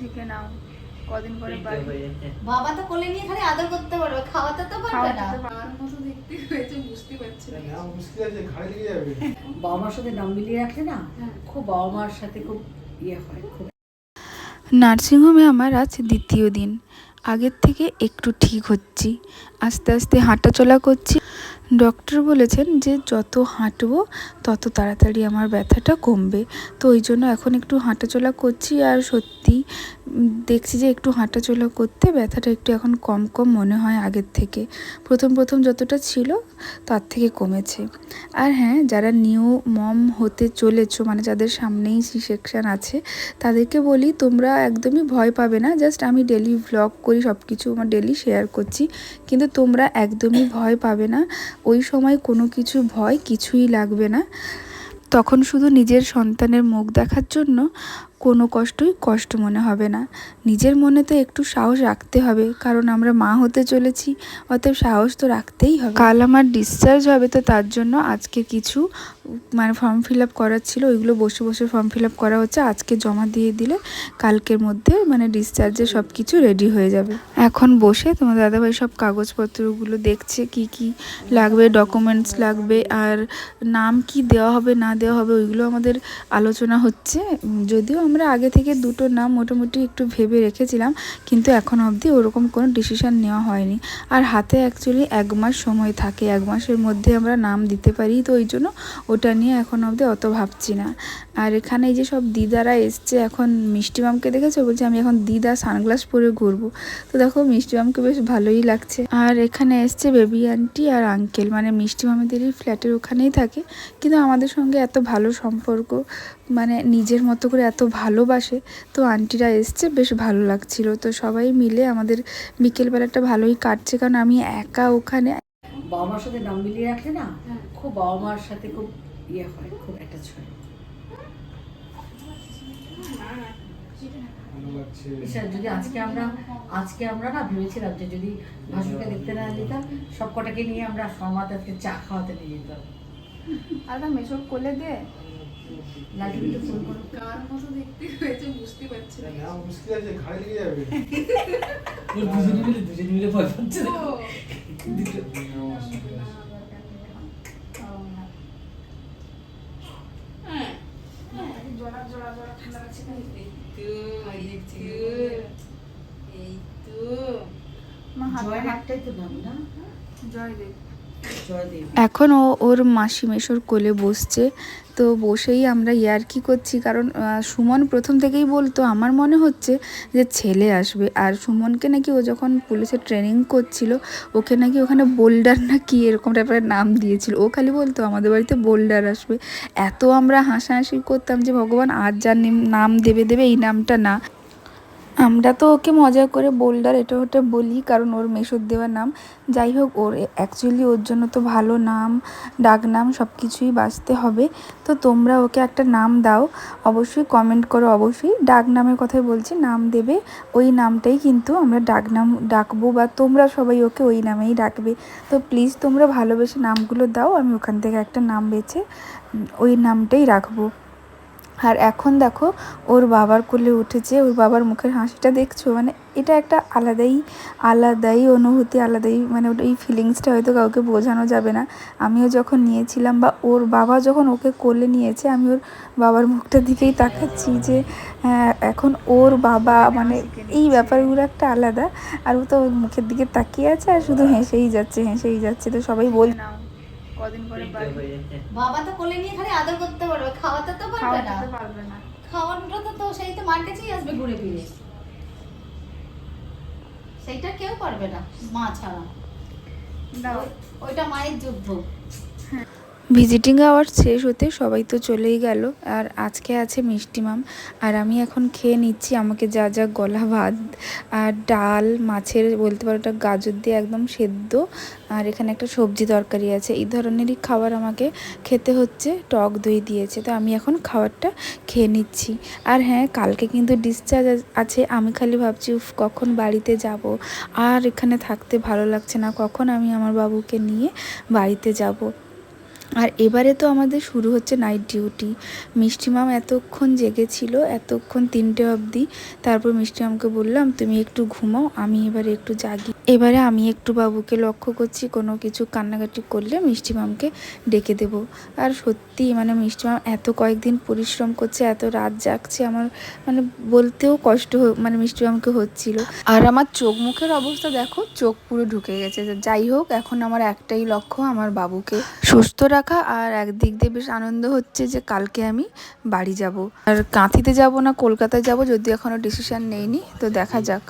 শিখে নাও। কদিন পরে পারবে বাবা তো কোলে নিয়ে খালি আদর করতে পারবে খাওয়াতে তো পারবে না। আমার মতো দেখতে হয়েছে বুঝতে পারছি। না মুশকিল আছে ঘাড়ে লেগে যাবে। বাবা মার সাথে নাম মিলিয়ে রাখলে না খুব বাবা মার সাথে খুব ইয়ে হয় খুব নার্সিংহোমে আমার আজ দ্বিতীয় দিন। আগের থেকে একটু ঠিক হচ্ছি। আস্তে আস্তে হাঁটাচলা করছি। ডক্টর বলেছেন যে যত হাঁটবো, তত তাড়াতাড়ি আমার ব্যথাটা কমবে। তো ওই জন্য এখন একটু হাঁটাচলা করছি আর সত্যি দেখছি যে একটু হাঁটাচলা করতে ব্যথাটা একটু এখন কম কম মনে হয় আগের থেকে। প্রথম প্রথম যতটা ছিল তার থেকে কমেছে। আর হ্যাঁ যারা নিউ মম হতে চলেছো মানে যাদের সামনেই সি সেকশন আছে, তাদেরকে বলি তোমরা একদমই ভয় পাবে না। জাস্ট আমি ডেলি ভ্লগ করি সব কিছু আমার ডেলি শেয়ার করছি। কিন্তু তোমরা একদমই ভয় পাবে না। ওই সময় কোনো কিছু ভয় কিছুই লাগবে না। তখন শুধু নিজের সন্তানের মুখ দেখার জন্য কোনো কষ্টই কষ্ট মনে হবে না। নিজের মনে তো একটু সাহস রাখতে হবে, কারণ আমরা মা হতে চলেছি, অতএব সাহস তো রাখতেই হবে। কাল আমার ডিসচার্জ হবে, তো তার জন্য আজকে কিছু মানে ফর্ম ফিল আপ করার ছিল, ওইগুলো বসে বসে ফর্ম ফিল আপ করা হচ্ছে, আজকে জমা দিয়ে দিলে কালকের মধ্যে মানে ডিসচার্জে সব কিছু রেডি হয়ে যাবে। এখন বসে তোমার দাদাভাই সব কাগজপত্রগুলো দেখছে, কি কি লাগবে ডকুমেন্টস লাগবে, আর নাম কি দেওয়া হবে, না দেওয়া হবে, ওইগুলো আমাদের আলোচনা হচ্ছে। যদিও আমরা আগে থেকে দুটো নাম মোটামুটি একটু ভেবে রেখেছিলাম, কিন্তু এখন অবধি ওরকম কোনো ডিসিশান নেওয়া হয়নি। আর হাতে অ্যাকচুয়ালি এক মাস সময় থাকে, এক মাসের মধ্যে আমরা নাম দিতে পারি, তো ওই জন্য ওটা নিয়ে এখন অবধি অত ভাবছি না। আর এখানে যে সব দিদারা এসছে, এখন মিষ্টি মামকে দেখেছ? বলছে, আমি এখন দিদা সানগ্লাস পরে ঘুরবো। তো দেখো, মিষ্টি মামকে বেশ ভালোই লাগছে। আর এখানে এসছে বেবি আন্টি আর আঙ্কেল মানে মিষ্টি মামিদেরই ফ্ল্যাটের ওখানেই থাকে। কিন্তু আমাদের সঙ্গে এত ভালো সম্পর্ক মানে নিজের মতো করে এত ভালোবাসে। তো আন্টিরা এসছে বেশ ভালো লাগছিল। তো সবাই মিলে আমাদের বিকেলবেলাটা ভালোই কাটছে কারণ আমি একা ওখানে বাবা মার সাথে নাম মিলিয়ে রাখলে না খুব বাবা মার সাথে খুব ইয়ে হয় খুব অ্যাটাচ হয়। ইসা, যদি আজকে আমরা আজকে আমরা না ভেবেছিলাম যে যদি ভাসুরকে দেখতে না যেতাম সব কটাকে নিয়ে আমরা সমাজ আজকে চা খাওয়াতে নিয়ে যেতাম। আলাদা মেসব কোলে দে। লাড্ডু একটু ফোন করো কার মতো দেখতে হয়েছে বুঝতে পারছি না না মুশকিল আছে ঘাড়ে লেগে যাবে দুজনে মিলে দুজনে মিলে ভয় পাচ্ছে ও। জোড়া জোড়া জোড়া ঠান্ডা লাগছে না এই তো। মা হাত জয়ের হাত একটাই তো নাম না জয় দেব এখন ও ওর মাসি মেশোর কোলে বসছে, তো বসেই আমরা ইয়ার্কি করছি। কারণ সুমন প্রথম থেকেই বলতো, আমার মনে হচ্ছে যে ছেলে আসবে। আর সুমনকে নাকি ও যখন পুলিশের ট্রেনিং করছিল, ওকে নাকি ওখানে বোল্ডার না কি এরকম টাইপের নাম দিয়েছিল। ও খালি বলতো, আমাদের বাড়িতে বোল্ডার আসবে। এত আমরা হাসাহাসি করতাম যে, ভগবান আর যার নাম দেবে দেবে, এই নামটা না। আমরা তো ওকে মজা করে বোল্ডার এটা ওটা বলি, কারণ ওর মেশোর দেওয়া নাম। যাই হোক, ওর অ্যাকচুয়ালি ওর জন্য তো ভালো নাম, ডাক নাম সব কিছুই বাঁচতে হবে। তো তোমরা ওকে একটা নাম দাও, অবশ্যই কমেন্ট করো, অবশ্যই ডাক নামের কথাই বলছি, নাম দেবে। ওই নামটাই কিন্তু আমরা ডাক নাম ডাকবো, বা তোমরা সবাই ওকে ওই নামেই ডাকবে। তো প্লিজ তোমরা ভালোবেসে নামগুলো দাও, আমি ওখান থেকে একটা নাম বেছে ওই নামটাই রাখব। আর এখন দেখো ওর বাবার কোলে উঠেছে ওর বাবার মুখের হাসিটা দেখছ? মানে এটা একটা আলাদাই আলাদাই অনুভূতি আলাদাই মানে ওটা এই ফিলিংসটা হয়তো কাউকে বোঝানো যাবে না। আমিও যখন নিয়েছিলাম বা ওর বাবা যখন ওকে কোলে নিয়েছে আমি ওর বাবার মুখটার দিকেই তাকাচ্ছি যে হ্যাঁ, এখন ওর বাবা মানে এই ব্যাপারগুলো একটা আলাদা। আর ও তো মুখের দিকে তাকিয়ে আছে আর শুধু হেসেই যাচ্ছে হেসেই যাচ্ছে। তো সবাই বল কদিন পরে বাবা তো কোলে নিয়ে খালি আদর করতে পারবে খাওয়াতে তো পারবে না। পারবে না। খাওয়ানোটা তো তো সেই তো মার কাছেই আসবে ঘুরে ফিরে। সেইটা কেউ পারবে না মা ছাড়া। দাও। ওইটা মায়ের যুদ্ধ। ভিজিটিং আওয়ার শেষ হতে সবাই তো চলেই গেল। আর আজকে আছে মিষ্টি মাম। আর আমি এখন খেয়ে নিচ্ছি আমাকে যা যা গলা ভাত আর ডাল, মাছের বলতে পারো ওটা গাজর দিয়ে একদম সেদ্ধ। আর এখানে একটা সবজি তরকারি আছে। এই ধরনেরই খাবার আমাকে খেতে হচ্ছে। টক দই দিয়েছে। তো আমি এখন খাবারটা খেয়ে নিচ্ছি। আর হ্যাঁ কালকে কিন্তু ডিসচার্জ আছে। আমি খালি ভাবছি, উফ, কখন বাড়িতে যাব? আর এখানে থাকতে ভালো লাগছে না। কখন আমি আমার বাবুকে নিয়ে বাড়িতে যাব? আর এবারে তো আমাদের শুরু হচ্ছে নাইট ডিউটি মিষ্টি মাম এতক্ষণ জেগেছিল, এতক্ষণ তিনটে অবধি। তারপর মিষ্টি মামকে বললাম, তুমি একটু ঘুমাও, আমি এবারে একটু জাগি। এবারে আমি একটু বাবুকে লক্ষ্য করছি, কোনো কিছু কান্নাকাটি করলে মিষ্টি মামকে ডেকে দেব। আর সত্যি মানে মিষ্টি মাম এত কয়েকদিন পরিশ্রম করছে, এত রাত জাগছে, আমার মানে বলতেও কষ্ট মানে মিষ্টি মামকে হচ্ছিল। আর আমার চোখ মুখের অবস্থা দেখো, চোখ পুরো ঢুকে গেছে। যাই হোক, এখন আমার একটাই লক্ষ্য, আমার বাবুকে সুস্থ রাখা আর একদিক দিয়ে বেশ আনন্দ হচ্ছে যে কালকে আমি বাড়ি যাব। আর কাঁথিতে যাব না, কলকাতায় যাব যদি এখনও ডিসিশান নেইনি, তো দেখা যাক।